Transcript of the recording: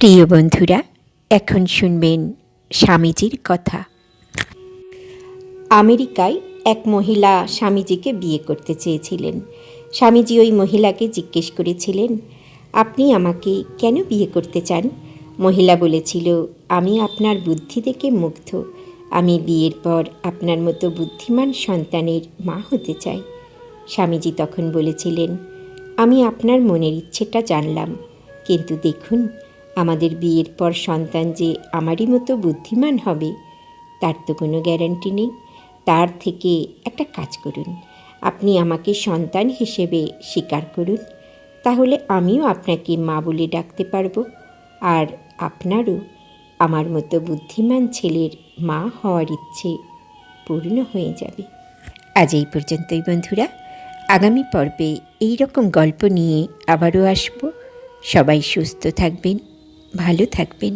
প্রিয় বন্ধুরা, এখন শুনবেন স্বামীজির কথা। আমেরিকায় এক মহিলা স্বামীজিকে বিয়ে করতে চেয়েছিলেন। স্বামীজি ওই মহিলাকে জিজ্ঞেস করেছিলেন, আপনি আমাকে কেন বিয়ে করতে চান? মহিলা বলেছিল, আমি আপনার বুদ্ধি দেখে মুগ্ধ। আমি বিয়ের পর আপনার মতো বুদ্ধিমান সন্তানের মা হতে চাই। স্বামীজি তখন বলেছিলেন, আমি আপনার মনের ইচ্ছেটা জানলাম। কিন্তু দেখুন আমাদের বিয়ের পর সন্তান যে আমারই মতো বুদ্ধিমান হবে, তার তো কোনো গ্যারান্টি নেই। তার থেকে একটা কাজ করুন। আপনি আমাকে সন্তান হিসেবে স্বীকার করুন। তাহলে আমিও আপনাকে মা বলে ডাকতে পারব। আর আপনারও আমার মতো বুদ্ধিমান ছেলের মা হওয়ার ইচ্ছে পূর্ণ হয়ে যাবে। আজ এই পর্যন্তই বন্ধুরা। আগামী পর্বে এই রকম গল্প নিয়ে আবারও আসব। সবাই সুস্থ থাকবেন। ভালো থাকবেন।